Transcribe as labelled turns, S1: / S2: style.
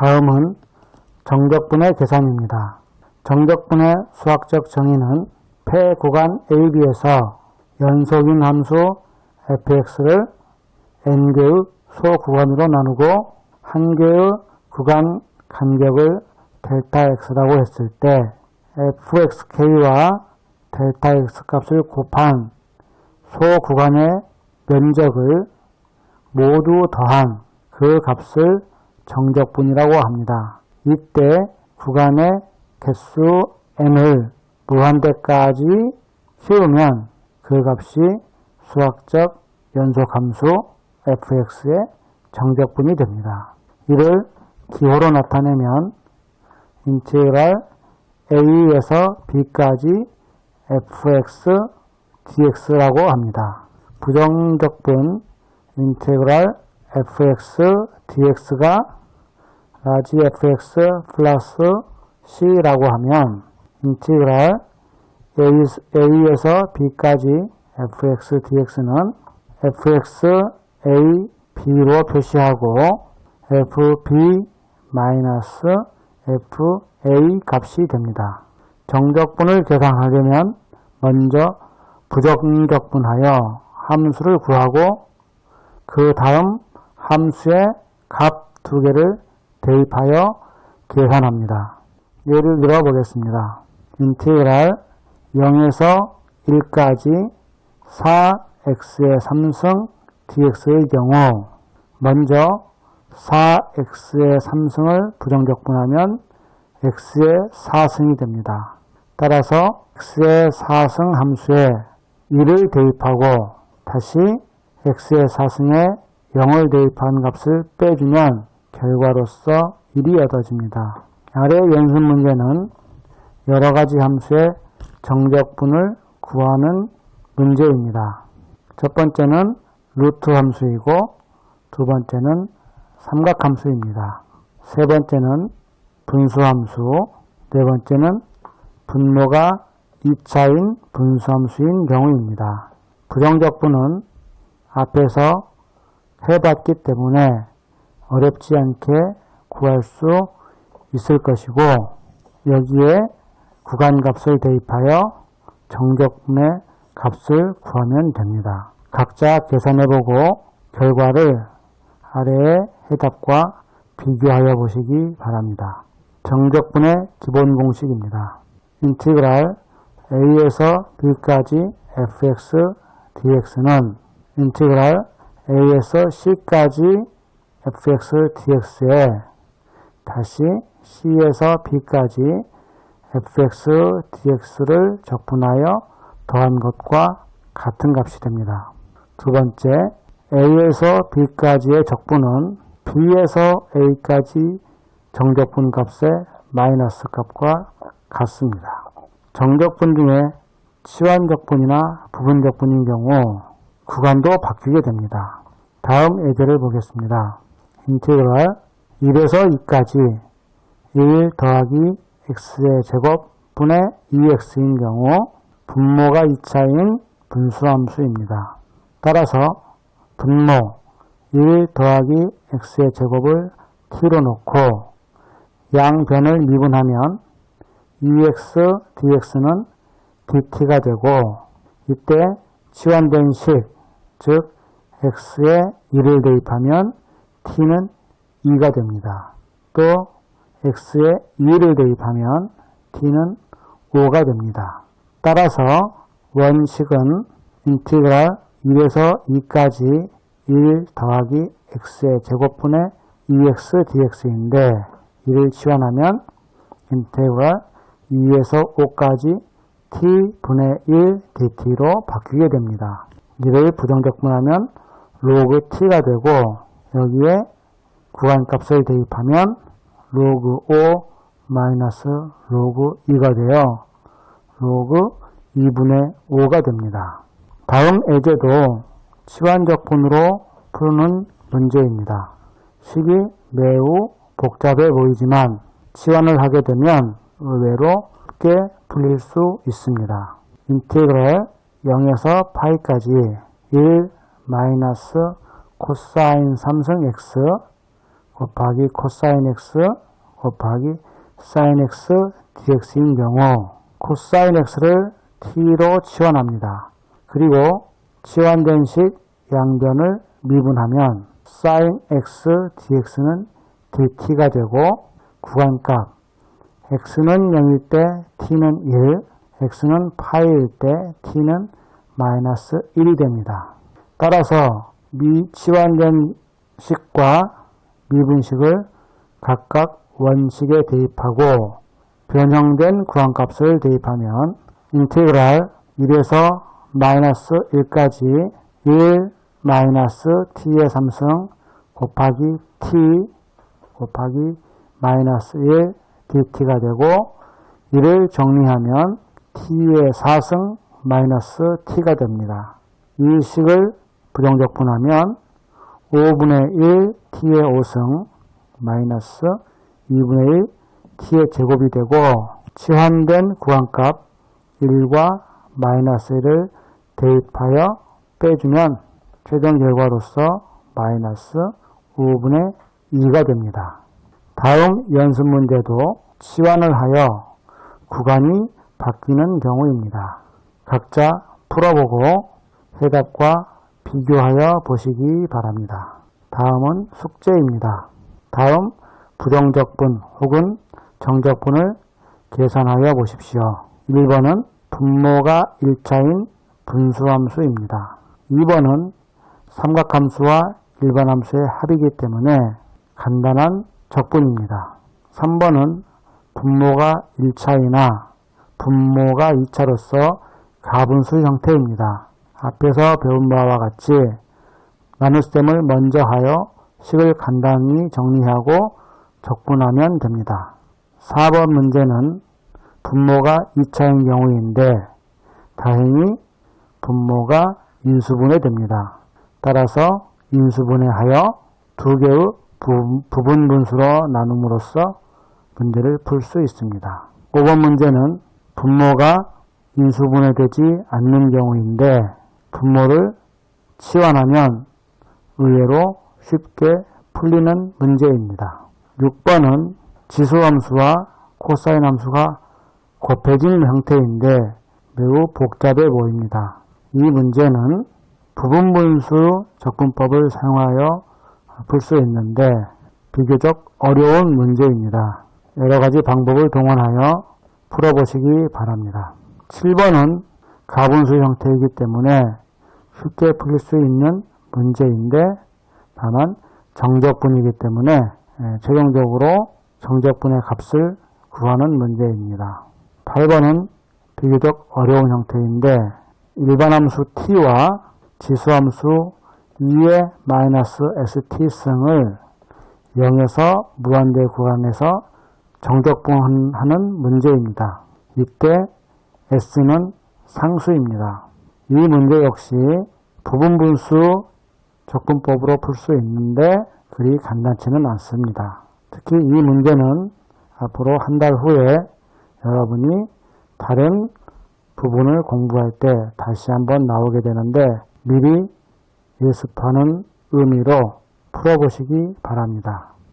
S1: 다음은 정적분의 계산입니다. 정적분의 수학적 정의는 폐 구간 AB에서 연속인 함수 fx를 n개의 소구간으로 나누고 한 개의 구간 간격을 델타 x라고 했을 때 fxk와 델타 x 값을 곱한 소구간의 면적을 모두 더한 그 값을 정적분이라고 합니다. 이때 구간의 개수 n을 무한대까지 키우면 그 값이 수학적 연속함수 fx의 정적분이 됩니다. 이를 기호로 나타내면 인테그랄 a에서 b까지 fx dx라고 합니다. 부정적분 인테그랄 fx dx가 라지 fx 플러스 c라고 하면 인테그랄 a에서 b까지 fx dx는 fx a b로 표시하고 fb 마이너스 fa 값이 됩니다. 정적분을 계산하려면 먼저 부정적분하여 함수를 구하고 그 다음 함수의 값 두 개를 대입하여 계산합니다. 예를 들어 보겠습니다. 인테그랄 0에서 1까지 4x의 3승 dx의 경우 먼저 4x의 3승을 부정적분하면 x의 4승이 됩니다. 따라서 x의 4승 함수에 1을 대입하고 다시 x의 4승에 0을 대입한 값을 빼주면 결과로서 1이 얻어집니다. 아래 연습 문제는 여러 가지 함수의 정적분을 구하는 문제입니다. 첫 번째는 루트 함수이고 두 번째는 삼각 함수입니다. 세 번째는 분수 함수, 네 번째는 분모가 2차인 분수 함수인 경우입니다. 부정적분은 앞에서 해봤기 때문에 어렵지 않게 구할 수 있을 것이고 여기에 구간값을 대입하여 정적분의 값을 구하면 됩니다. 각자 계산해보고 결과를 아래의 해답과 비교하여 보시기 바랍니다. 정적분의 기본 공식입니다. 인티그랄 a에서 b까지 fx dx는 인티그랄 a에서 c까지 fx dx에 다시 c에서 b까지 fx dx를 적분하여 더한 것과 같은 값이 됩니다. 두 번째, a에서 b까지의 적분은 b에서 a까지 정적분 값의 마이너스 값과 같습니다. 정적분 중에 치환적분이나 부분적분인 경우 구간도 바뀌게 됩니다. 다음 예제를 보겠습니다. 인테그랄 1에서 2까지 1 더하기 x의 제곱 분의 2x인 경우 분모가 2차인 분수함수입니다. 따라서 분모 1 더하기 x의 제곱을 t로 놓고 양변을 미분하면 2x dx는 dt가 되고 이때 치환된 식, 즉 x에 1을 대입하면 t는 2가 됩니다. 또 x에 2를 대입하면 t는 5가 됩니다. 따라서 원식은 인티그랄 1에서 2까지 1 더하기 x의 제곱분의 2x dx인데 이를 치환하면 인테그랄 2에서 5까지 t분의 1 dt로 바뀌게 됩니다. 이를 부정적분하면 로그 t가 되고 여기에 구간값을 대입하면 로그 5 마이너스 로그 2가 되어 로그 2분의 5가 됩니다. 다음 예제도 치환적분으로 푸는 문제입니다. 식이 매우 복잡해 보이지만 치환을 하게 되면 의외로 쉽게 풀릴 수 있습니다. 인테그랄 0에서 파이까지 1 마이너스 코사인 3승 x 곱하기 코사인 x 곱하기 사인 x dx인 경우 코사인 x를 t로 치환합니다. 그리고 치환된 식 양변을 미분하면 sin x dx는 dt가 되고 구간값 x는 0일 때 t는 1, x는 파일 때 t는 마이너스 1이 됩니다. 따라서 미 치환된 식과 미분식을 각각 원식에 대입하고 변형된 구간값을 대입하면 인테그랄 1에서 마이너스 1까지 1 마이너스 t의 3승 곱하기 t 곱하기 마이너스 1 dt가 되고 이를 정리하면 t의 4승 마이너스 t가 됩니다. 이 식을 부정적 분하면 5분의 1 t의 5승 마이너스 2분의 1 t의 제곱이 되고 치환된 구간값 1과 마이너스 1을 대입하여 빼주면 최종 결과로서 마이너스 5분의 2가 됩니다. 다음 연습 문제도 치환을 하여 구간이 바뀌는 경우입니다. 각자 풀어보고 해답과 비교하여 보시기 바랍니다. 다음은 숙제입니다. 다음 부정적분 혹은 정적분을 계산하여 보십시오. 1번은 분모가 1차인 분수함수입니다. 2번은 삼각함수와 일반함수의 합이기 때문에 간단한 적분입니다. 3번은 분모가 1차이나 분모가 2차로서 가분수 형태입니다. 앞에서 배운 바와 같이 나눗셈을 먼저 하여 식을 간단히 정리하고 적분하면 됩니다. 4번 문제는 분모가 2차인 경우인데 다행히 분모가 인수분해 됩니다. 따라서 인수분해하여 두 개의 부, 부분 분수로 나눔으로써 문제를 풀 수 있습니다. 5번 문제는 분모가 인수분해되지 않는 경우인데 분모를 치환하면 의외로 쉽게 풀리는 문제입니다. 6번은 지수함수와 코사인 함수가 곱해진 형태인데 매우 복잡해 보입니다. 이 문제는 부분분수 접근법을 사용하여 풀 수 있는데 비교적 어려운 문제입니다. 여러 가지 방법을 동원하여 풀어보시기 바랍니다. 7번은 가분수 형태이기 때문에 쉽게 풀릴 수 있는 문제인데 다만 정적분이기 때문에 예, 최종적으로 정적분의 값을 구하는 문제입니다. 8번은 비교적 어려운 형태인데 일반함수 t와 지수함수 2의 마이너스 st승을 0에서 무한대 구간에서 정적분하는 문제입니다. 이때 s는 상수입니다. 이 문제 역시 부분분수 적분법으로 풀 수 있는데 그리 간단치는 않습니다. 특히 이 문제는 앞으로 한 달 후에 여러분이 다른 부분을 공부할 때 다시 한번 나오게 되는데 미리 예습하는 의미로 풀어보시기 바랍니다.